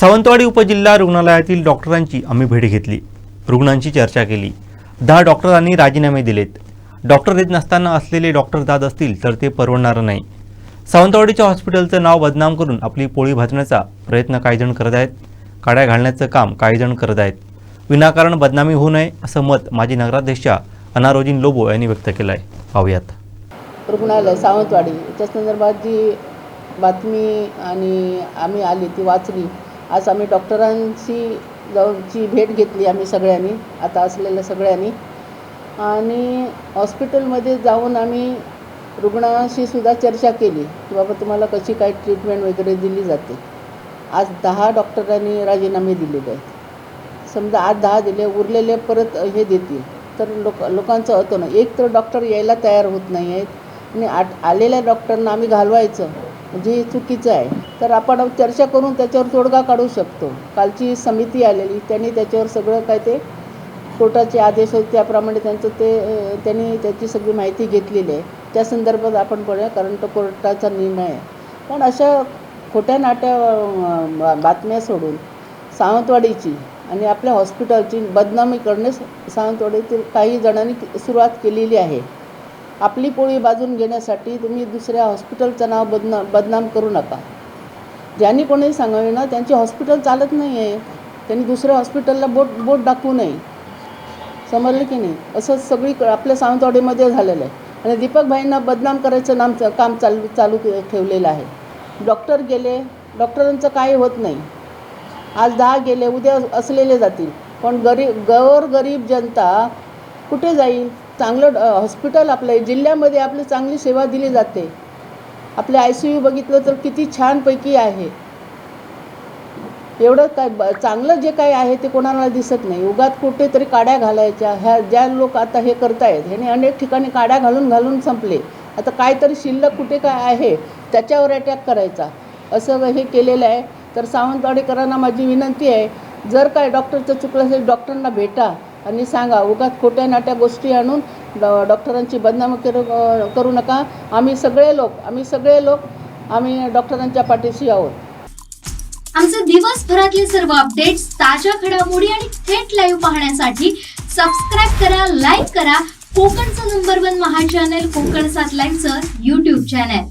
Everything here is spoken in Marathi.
सावंतवाडी उपजिल्हा रुग्णालयातील डॉक्टरांची आम्ही भेट घेतली. रुग्णांची चर्चा केली. दहा डॉक्टरांनी राजीनामे दिलेत. डॉक्टर देत नसताना असलेले डॉक्टर जात असतील तर ते परवडणारं नाही. सावंतवाडीच्या हॉस्पिटलचं नाव बदनाम करून आपली पोळी भाजण्याचा प्रयत्न काहीजण करत आहेत. काड्या घालण्याचं काम काहीजण करत आहेत. विनाकारण बदनामी होऊ नये असं मत माजी नगराध्यक्षा अनारोजीन लोबो यांनी व्यक्त केलं आहे पाहूयात. रुग्णालय सावंतवाडी. संदर्भात जी बातमी आणि आम्ही आली ती वाचली आज आम्ही डॉक्टरांची जाऊनची भेट घेतली आम्ही सगळ्यांनी आता असलेल्या सगळ्यांनी. आणि हॉस्पिटलमध्ये जाऊन आम्ही रुग्णाशी सुद्धा चर्चा केली की बाबा तुम्हाला कशी काय ट्रीटमेंट वगैरे दिली जाते. आज दहा डॉक्टरांनी राजीनामे दिलेले आहेत. समजा आज दहा दिले उरलेले परत हे देतील. तर लोक लोकांचं होतं ना एक तर डॉक्टर यायला तयार होत नाही आहेत. आणि आट आलेल्या डॉक्टरना आम्ही घालवायचं. म्हणजे जे चुकीचं आहे. तर आपण चर्चा करून त्याच्यावर तोडगा काढू शकतो. कालची समिती आलेली त्यांनी त्याच्यावर सगळं काय ते कोर्टाचे आदेश होते त्याप्रमाणे त्यांचं ते त्यांनी त्याची सगळी माहिती घेतलेली आहे. त्या संदर्भात आपण बोलूया कारण तो कोर्टाचा निर्णय आहे. पण अशा खोट्या नाट्या बातम्या सोडून सावंतवाडीची आणि आपल्या हॉस्पिटलची बदनामी करणे सावंतवाडीतील काही जणांनी सुरुवात केलेली आहे. आपली पोळी बाजून घेण्यासाठी तुम्ही दुसऱ्या हॉस्पिटलचं नाव बदना बदनाम करू नका. ज्यांनी कोणी सांगावे ना त्यांची हॉस्पिटल चालत नाही आहे त्यांनी दुसऱ्या हॉस्पिटलला बोट बोट दाखवू नये. समजलं की नाही? असं सगळी आपल्या सावंतवाडीमध्ये झालेलं आहे. आणि दीपक भाईंना बदनाम करायचं नाम काम चालू चालू ठेवलेलं आहे. डॉक्टर गेले डॉक्टरांचं काही होत नाही. आज दहा गेले उद्या असलेले जातील. पण गरीब गौर गरीब जनता कुठे जाईल? चांगलं हॉस्पिटल आपलं जिल्ह्यामध्ये आपली चांगली सेवा दिली जाते. आपले आय सी यू बघितलं तर किती छानपैकी आहे. एवढं काय ब चांगलं जे काही आहे ते कोणाला दिसत नाही. उगात कुठेतरी काड्या घालायच्या. ह्या ज्या लोक आता हे करतायत ह्याने अनेक ठिकाणी काड्या घालून घालून संपले. आता काहीतरी शिल्लक कुठे काय आहे त्याच्यावर अटॅक करायचा. असं हे केलेलं आहे. तर सावंतवाडीकरांना माझी विनंती आहे जर काय डॉक्टरचं चुकलं असेल डॉक्टरांना भेटा. आणि सांगा उगाच खोट्या नाट्या गोष्टी आणून डॉ डॉक्टरांची बदनामी करू करू नका. आम्ही सगळे लोक आम्ही सगळे लोक आम्ही डॉक्टरांच्या पाठीशी आहोत. आमचे दिवसभरातले सर्व अपडेट्स ताज्या घडामोडी आणि थेट लाईव्ह पाहण्यासाठी सबस्क्राईब करा लाईक करा. कोकणचं number one Maha channel Konkan सात लाईव्हचं युट्यूब चॅनल